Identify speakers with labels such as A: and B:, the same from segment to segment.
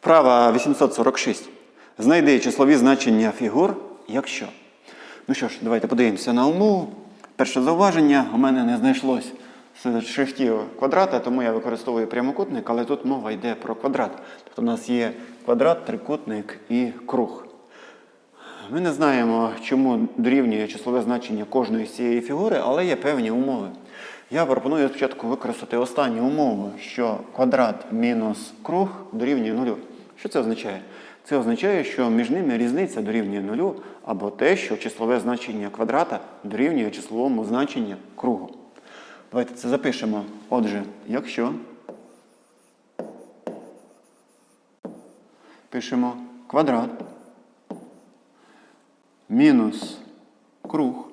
A: Вправа 846. Знайди числові значення фігур, якщо. Ну що ж, давайте подивимося на умову. Перше зауваження у мене не знайшлось серед шрифтів квадрата, тому я використовую прямокутник, але тут мова йде про квадрат. Тобто у нас є квадрат, трикутник і круг. Ми не знаємо, чому дорівнює числове значення кожної з цієї фігури, але є певні умови. Я пропоную спочатку використати останню умову, що квадрат мінус круг дорівнює нулю. Що це означає? Це означає, що між ними різниця дорівнює нулю, або те, що числове значення квадрата дорівнює числовому значенню кругу. Давайте це запишемо. Отже, якщо пишемо квадрат мінус круг,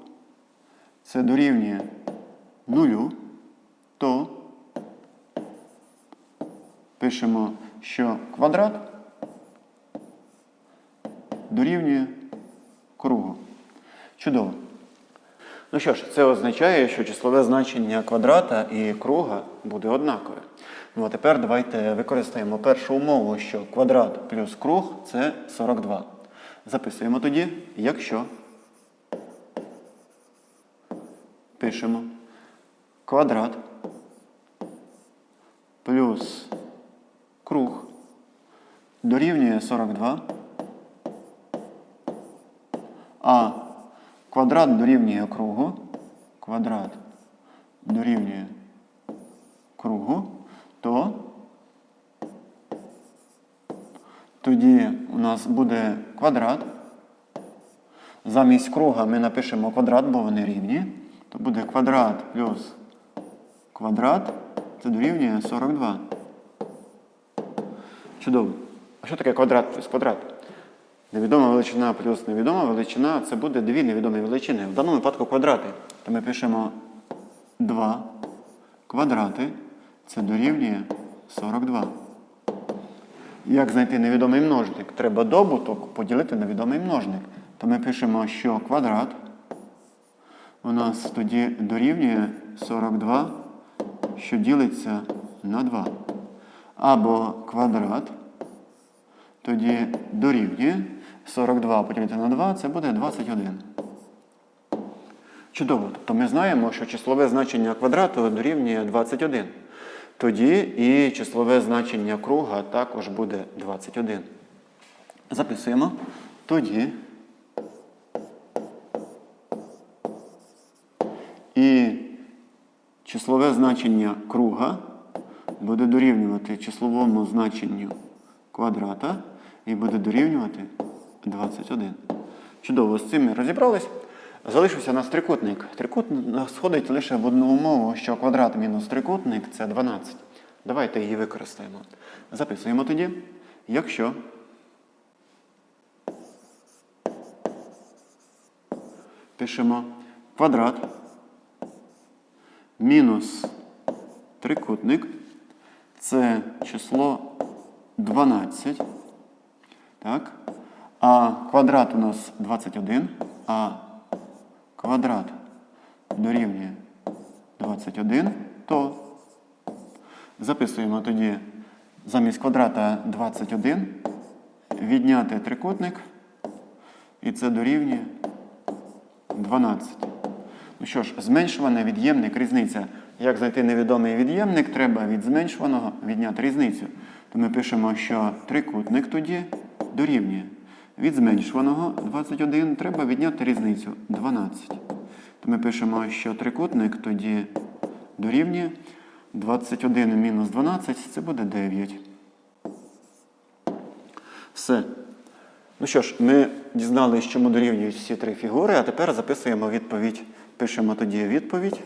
A: це дорівнює нулю, то пишемо, що квадрат дорівнює кругу. Чудово. Ну що ж, це означає, що числове значення квадрата і круга буде однакове. Ну а тепер давайте використаємо першу умову, що квадрат плюс круг це 42. Записуємо тоді, якщо пишемо квадрат плюс круг дорівнює 42, а квадрат дорівнює кругу, квадрат дорівнює кругу, то тоді у нас буде квадрат. Замість круга ми напишемо квадрат, бо вони рівні. То буде квадрат плюс квадрат, це дорівнює 42. Чудово. А що таке квадрат плюс квадрат? Невідома величина плюс невідома величина це буде дві невідомі величини. В даному випадку квадрати. То ми пишемо 2 квадрати, це дорівнює 42. Як знайти невідомий множник? Треба добуток поділити на відомий множник. То ми пишемо, що квадрат у нас тоді дорівнює 42, що ділиться на 2. Або квадрат тоді дорівнює 42 поділити на 2, це буде 21. Чудово. Тобто ми знаємо, що числове значення квадрату дорівнює 21. Тоді і числове значення круга також буде 21. Записуємо. Тоді і числове значення круга буде дорівнювати числовому значенню квадрата і буде дорівнювати 21. Чудово, з цим ми розібрались. Залишився у нас трикутник. Трикутник сходить лише в одну умову, що квадрат мінус трикутник це 12. Давайте її використаємо. Записуємо тоді, якщо пишемо квадрат мінус трикутник це число 12. Так? А квадрат у нас 21, а квадрат дорівнює 21, то записуємо тоді замість квадрата 21, відняти трикутник, і це дорівнює 12. Ну що ж, зменшуваний від'ємник, різниця. Як знайти невідомий від'ємник, треба від зменшуваного відняти різницю. То ми пишемо, що трикутник тоді дорівнює. Від зменшуваного 21 треба відняти різницю 12. То ми пишемо, що трикутник тоді дорівнює 21 мінус 12 це буде 9. Все. Ну що ж, ми дізналися, чому дорівнюють всі три фігури, а тепер записуємо відповідь. Пишемо тоді відповідь.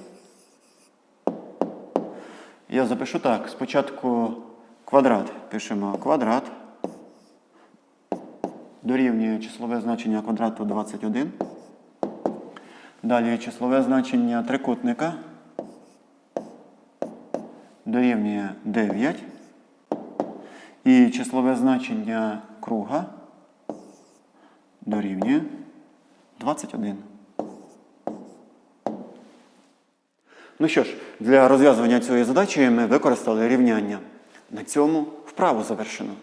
A: Я запишу так. Спочатку квадрат. Пишемо квадрат. Дорівнює числове значення квадрату 21. Далі числове значення трикутника. Дорівнює 9. І числове значення круга дорівнює 21. Ну що ж, для розв'язування цієї задачі ми використали рівняння. На цьому вправу завершено.